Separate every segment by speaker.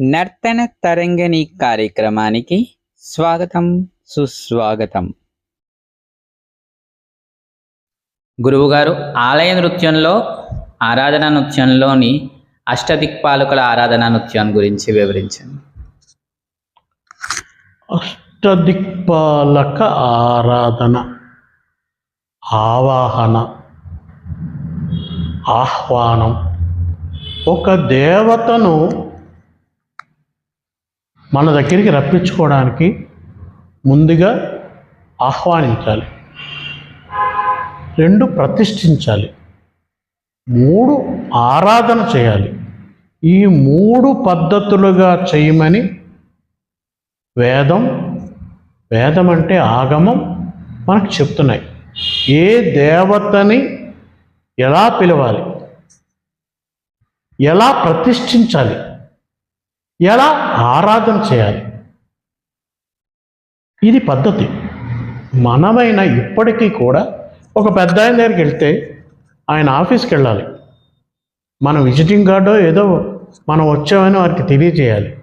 Speaker 1: నర్తన తరంగిణి కార్యక్రమానికి స్వాగతం సుస్వాగతం. గురువుగారు ఆలయ నృత్యంలో ఆరాధన నృత్యంలోని అష్టదిక్పాలకుల ఆరాధన నృత్యం గురించి వివరించండి.
Speaker 2: అష్టదిక్పాలక ఆరాధన ఆవాహన ఆహ్వానం. ఒక దేవతను మన దగ్గరికి రప్పించుకోవడానికి ముందుగా ఆహ్వానించాలి. రెండు ప్రతిష్ఠించాలి. మూడు ఆరాధన చేయాలి. ఈ మూడు పద్ధతులుగా చేయమని వేదం వేదం అంటే ఆగమం మనకు చెప్తున్నాయి. ఏ దేవతని ఎలా పిలవాలి? ఎలా ప్రతిష్ఠించాలి? ఎలా ఆరాధన చేయాలి? ఇది పద్ధతి. మనమైన ఇప్పటికీ కూడా ఒక పెద్ద ఆయన దగ్గరికి వెళ్తే ఆయన ఆఫీస్కి వెళ్ళాలి. మన విజిటింగ్ కార్డో ఏదో మనం వచ్చామని వారికి తెలియజేయాలి.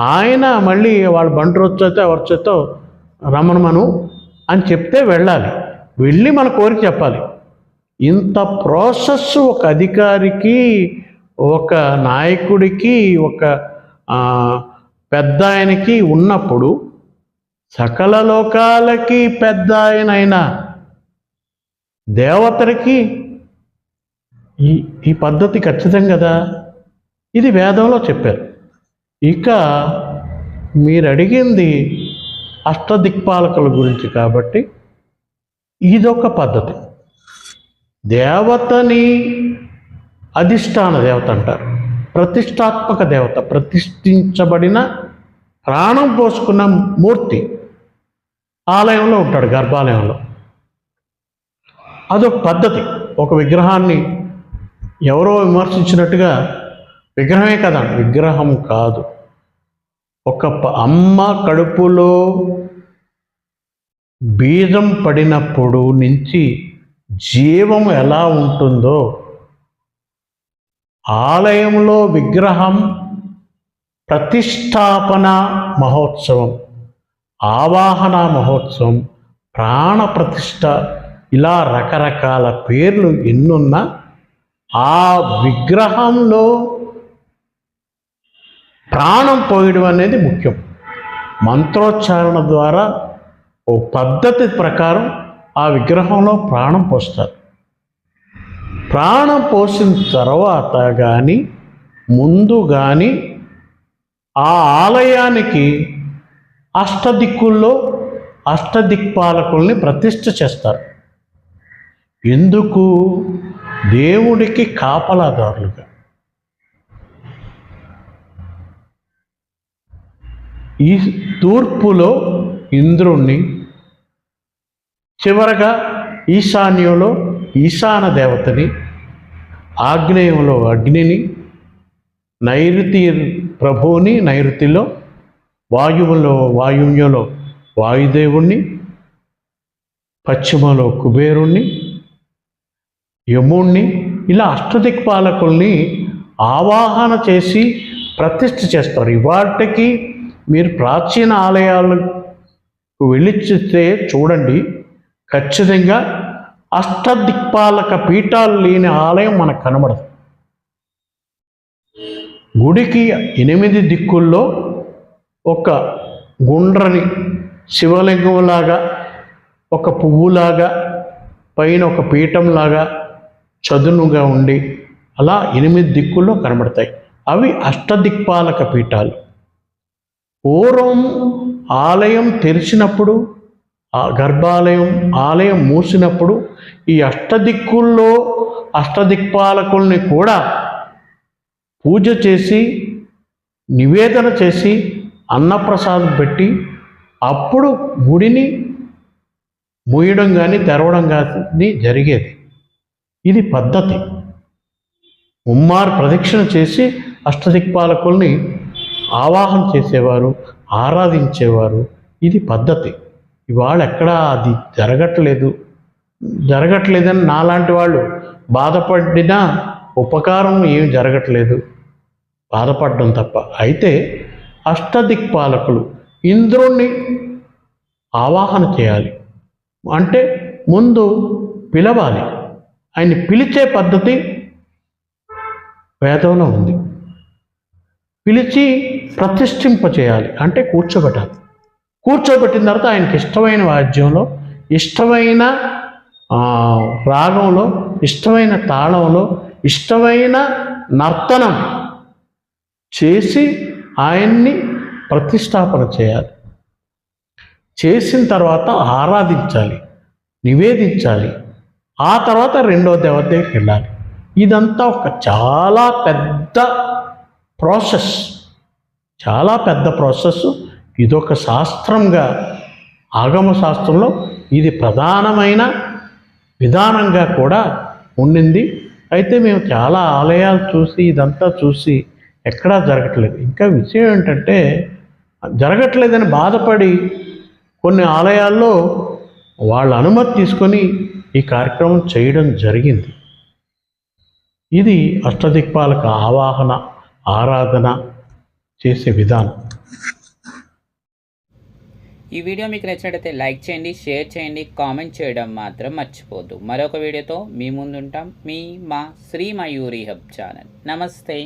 Speaker 2: ఆయన మళ్ళీ వాళ్ళ బండి వచ్చేతో వచ్చేతో రమణమను అని చెప్తే వెళ్ళాలి. వెళ్ళి మన కోరిక చెప్పాలి. ఇంత ప్రాసెస్ ఒక అధికారికి ఒక నాయకుడికి ఒక పెద్ద ఆయనకి ఉన్నప్పుడు సకల లోకాలకి పెద్ద ఆయన దేవతలకి ఈ ఈ పద్ధతి ఖచ్చితం కదా? ఇది వేదంలో చెప్పారు. ఇక మీరు అడిగింది అష్టదిక్పాలకుల గురించి కాబట్టి ఇదొక పద్ధతి. దేవతని అధిష్టాన దేవత అంటారు. ప్రతిష్టాత్మక దేవత ప్రతిష్ఠించబడిన ప్రాణం పోసుకున్న మూర్తి ఆలయంలో ఉంటాడు గర్భాలయంలో. అదొక పద్ధతి. ఒక విగ్రహాన్ని ఎవరో విమర్శించినట్టుగా విగ్రహమే కదా విగ్రహం కాదు. ఒక ప- అమ్మ కడుపులో బీజం పడినప్పుడు నుంచి జీవం ఎలా ఉంటుందో ఆలయంలో విగ్రహం ప్రతిష్టాపన మహోత్సవం ఆవాహన మహోత్సవం ప్రాణ ప్రతిష్ట ఇలా రకరకాల పేర్లు ఎన్నున్నా ఆ విగ్రహంలో ప్రాణం పోయడం అనేది ముఖ్యం. మంత్రోచ్చారణ ద్వారా ఓ పద్ధతి ప్రకారం ఆ విగ్రహంలో ప్రాణం పోస్తారు. ప్రాణం పోసిన తర్వాత కానీ ముందు కానీ ఆ ఆలయానికి అష్టదిక్కుల్లో అష్టదిక్పాలకుల్ని ప్రతిష్ఠ చేస్తారు. ఎందుకు? దేవుడికి కాపలాదారులుగా. ఈ తూర్పులో ఇంద్రుణ్ణి చివరగా ఈశాన్యంలో ఈశాన దేవతని ఆగ్నేయంలో అగ్నిని నైరుతి ప్రభువుని నైరుతిలో వాయువులో వాయువ్యంలో వాయుదేవుణ్ణి పశ్చిమలో కుబేరుణ్ణి యముణ్ణి ఇలా అష్టదిక్పాలకుల్ని ఆవాహన చేసి ప్రతిష్ఠ చేస్తారు. ఇవాటికి మీరు ప్రాచీన ఆలయాలకు వెళ్ళి చూస్తే చూడండి ఖచ్చితంగా అష్టదిక్పాలక పీఠాలు లేని ఆలయం మనకు కనబడదు. గుడికి ఎనిమిది దిక్కుల్లో ఒక గుండ్రని శివలింగంలాగా ఒక పువ్వులాగా పైన ఒక పీఠంలాగా చదునుగా ఉండి అలా ఎనిమిది దిక్కుల్లో కనబడతాయి. అవి అష్టదిక్పాలక పీఠాలు. పూర్వం ఆలయం తెరిచినప్పుడు ఆ గర్భాలయం ఆలయం మూసినప్పుడు ఈ అష్టదిక్కుల్లో అష్టదిక్పాలకుల్ని కూడా పూజ చేసి నివేదన చేసి అన్నప్రసాదం పెట్టి అప్పుడు గుడిని మూయడం కానీ తెరవడం కానీ జరిగేది. ఇది పద్ధతి. ఉమ్మారు ప్రదక్షిణ చేసి అష్టదిక్పాలకుల్ని ఆవాహన చేసేవారు ఆరాధించేవారు. ఇది పద్ధతి. ఇవాళ ఎక్కడా అది జరగట్లేదు. జరగట్లేదని నాలాంటి వాళ్ళు బాధపడినా ఉపకారం ఏమి జరగట్లేదు. బాధపడడం తప్ప. అయితే అష్టదిక్పాలకులు ఇంద్రుణ్ణి ఆవాహన చేయాలి. అంటే ముందు పిలవాలి. ఆయన్ని పిలిచే పద్ధతి వేదంలో ఉంది. పిలిచి ప్రతిష్ఠింప చేయాలి అంటే కూర్చోబెట్టాలి. కూర్చోబెట్టిన తర్వాత ఆయనకి ఇష్టమైన వాద్యంలో ఇష్టమైన రాగంలో ఇష్టమైన తాళంలో ఇష్టమైన నర్తనం చేసి ఆయన్ని ప్రతిష్టాపన చేయాలి. చేసిన తర్వాత ఆరాధించాలి నివేదించాలి. ఆ తర్వాత రెండో దేవత దగ్గరికి వెళ్ళాలి. ఇదంతా ఒక చాలా పెద్ద ప్రాసెస్. చాలా పెద్ద ప్రాసెస్. ఇదొక శాస్త్రంగా ఆగమ శాస్త్రంలో ఇది ప్రధానమైన విధానంగా కూడా ఉండింది. అయితే మేము చాలా ఆలయాలు చూసి ఇదంతా చూసి ఎక్కడా జరగట్లేదు. ఇంకా విషయం ఏంటంటే జరగట్లేదని బాధపడి కొన్ని ఆలయాల్లో వాళ్ళ అనుమతి తీసుకొని ఈ కార్యక్రమం చేయడం జరిగింది. ఇది అష్టదిక్పాలక ఆవాహన ఆరాధన చేసే విధానం.
Speaker 1: ఈ వీడియో మీకు నచ్చినట్లయితే లైక్ చేయండి షేర్ చేయండి కామెంట్ చేయడం మాత్రం మర్చిపోద్దు. మరొక వీడియోతో మీ ముందుంటాం. మీ మా శ్రీ మయూరి హబ్ ఛానల్. నమస్తే.